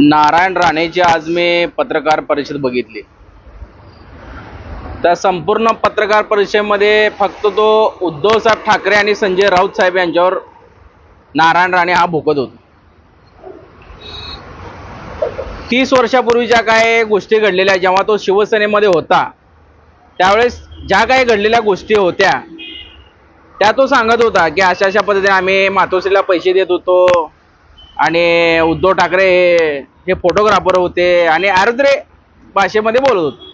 नारायण राणेची आज मी पत्रकार परिषद बघितली. त्या संपूर्ण पत्रकार परिषदेमध्ये फक्त तो उद्धवसाहेब ठाकरे आणि संजय राऊत साहेब यांच्यावर नारायण राणे हा भुकत होता. तीस वर्षापूर्वीच्या काय गोष्टी घडलेल्या जेव्हा तो शिवसेनेमध्ये होता त्यावेळेस ज्या काही घडलेल्या गोष्टी होत्या त्या तो सांगत होता की अशा अशा पद्धतीने आम्ही मातोश्रीला पैसे देत होतो. आणि उद्धव ठाकरे हे फोटोग्राफर होते आणि आर्द्रे भाषेमध्ये बोलत होते.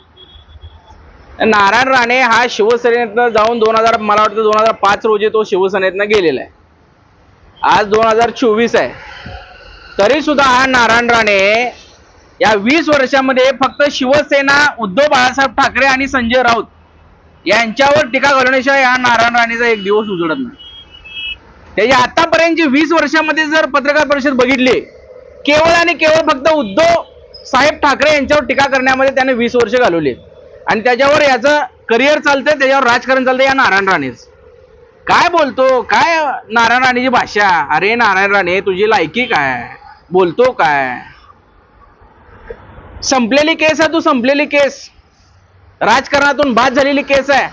नारायण राणे हा शिवसेनेतनं जाऊन दोन हजार मला वाटतं दोन हजार पाच रोजी तो शिवसेनेतनं गेलेला आहे. आज दोन हजार चोवीस आहे. तरी सुद्धा हा नारायण राणे या वीस वर्षामध्ये फक्त शिवसेना उद्धव बाळासाहेब ठाकरे आणि संजय राऊत यांच्यावर टीका घालवण्याशिवाय या नारायण राणेचा एक दिवस उजळत नाही. त्याची आतापर्यंतची वीस वर्षामध्ये जर पत्रकार परिषद बघितली केवळ आणि केवळ फक्त उद्धव साहेब ठाकरे यांच्यावर टीका करण्यामध्ये त्याने वीस वर्ष घालवली. आणि त्याच्यावर याचं करिअर चालतंय त्याच्यावर राजकारण चालतंय या नारायण राणेच. काय बोलतो? काय नारायण राणेची भाषा? अरे नारायण राणे तुझी लायकी काय? बोलतो काय? संपलेली केस आहे तू संपलेली केस. राजकारणातून बाद झालेली केस आहे.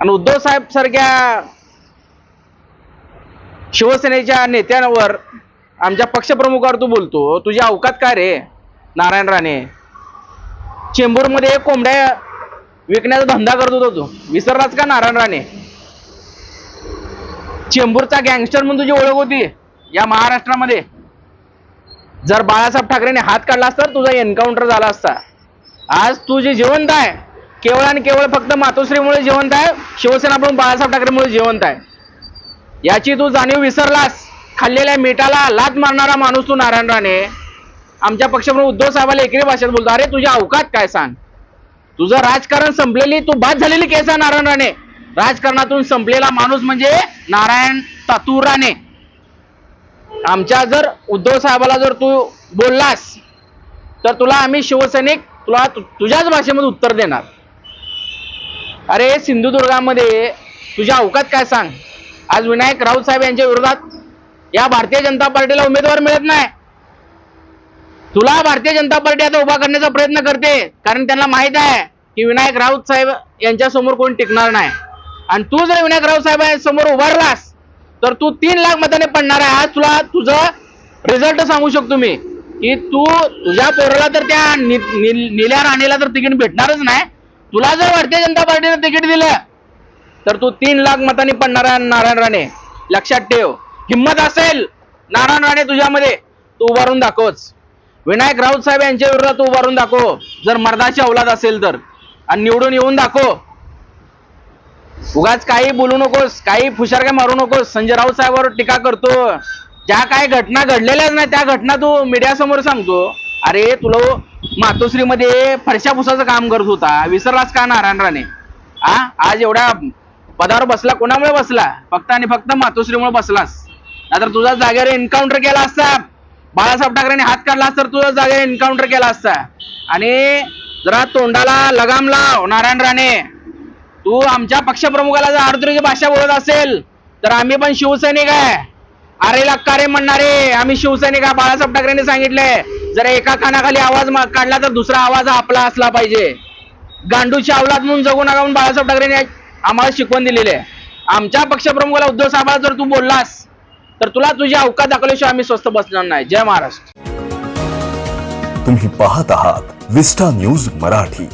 आणि उद्धव साहेब सारख्या शिवसेनेच्या नेत्यांवर आमच्या पक्षप्रमुखावर तू बोलतो तुझी अवकात काय रे नारायण राणे? चेंबूरमध्ये कोंबड्या विकण्याचा धंदा करत होता तू. विसरलाच का नारायण राणे? चेंबूरचा गँगस्टर म्हणून तुझी ओळख होती या महाराष्ट्रामध्ये. जर बाळासाहेब ठाकरेने हात काढला असता तुझा एन्काउंटर झाला असता. आज तू जे जिवंत आहे केवळ आणि केवळ फक्त मातोश्रीमुळे जिवंत आहे शिवसेना प्रमुख बाळासाहेब ठाकरेमुळे जिवंत आहे. याची तू जाणीव विसरलास. खाल्लेल्या मिठाला लात मारणारा माणूस तू नारायण राणे. आमच्या पक्षप्रमुख उद्धव साहेबाला एकरी भाषेत बोलतो अरे तुझ्या अवकात काय सांग? तुझं राजकारण संपलेली तू बाद झालेली केस आहे नारायण राणे. राजकारणातून संपलेला माणूस म्हणजे नारायण तातू राणे. आमच्या जर उद्धव साहेबाला जर तू बोललास तर तुला आम्ही शिवसैनिक तुला तुझ्याच भाषेमध्ये उत्तर देणार. अरे सिंधुदुर्गामध्ये तुझ्या अवकात काय सांग? आज विनायक राऊत साहेब यांच्या विरोधात या भारतीय जनता पार्टीला उमेदवार मिळत नाही. तुला भारतीय जनता पार्टी आता उभा करण्याचा प्रयत्न करते कारण त्यांना माहीत आहे की विनायक राऊत साहेब यांच्या समोर कोण टिकणार नाही. आणि तू जर विनायक राऊत साहेब समोर उभारलास तर तू तीन लाख मताने पडणार आहे. आज तुला तुझा रिझल्ट सांगू शकतो मी की तू तुझ्या पोराला तर त्या निल्या राणीला तर तिकीट भेटणारच नाही. तुला जर भारतीय जनता पार्टीनं तिकीट दिलं तर तू तीन लाख मतांनी पण नारायण नारायण राणे लक्षात ठेव. हिंमत असेल नारायण राणे तुझ्यामध्ये तू उभारून दाखवच. विनायक राऊत साहेब यांच्या विरोधात तू उभारून दाखव. जर मर्दाची औलाद असेल तर. आणि निवडून येऊन दाखव. उगाच काही बोलू नकोस काही फुशारक्या मारू नकोस. संजय राऊत साहेबांवर टीका करतो. ज्या काही घटना घडलेल्याच नाही त्या घटना तू मीडिया समोर सांगतो. अरे तुला हो, मातोश्रीमध्ये फरशा फुसाचं काम करत होता. विसरलास का नारायण राणे? आ? आज एवढ्या पदावर बसला कोणामुळे बसला? फक्त आणि फक्त मातोश्रीमुळे बसलास. नाहीतर तुझा जागेवर एन्काउंटर केला असता. बाळासाहेब ठाकरेंनी हात काढला तर तुझा जागेवर एन्काउंटर केला असता. आणि जरा तोंडाला लगाम लाव नारायण राणे. तू आमच्या पक्षप्रमुखाला जर आर्द्रीची भाषा बोलत असेल तर आम्ही पण शिवसैनिक आहे. अरे लक्का रे म्हणणारे आम्ही शिवसैनिक आहे बाळासाहेब ठाकरेंनी सांगितलंय जर एका कानाखाली आवाज काढला तर दुसरा आवाज आपला असला पाहिजे. गांडूची अवलाद म्हणून जगू नका म्हणून बाळासाहेब ठाकरेंनी आम्हाला शिकवण दिलेली आहे. आमच्या पक्षप्रमुखाला उद्धव साहेबाला जर तू बोललास तर तुला तुझी अवकाश दाखवल्याशिवाय आम्ही स्वस्त बसणार नाही. जय महाराष्ट्र. तुम्ही पाहत आहात विस्टा न्यूज मराठी.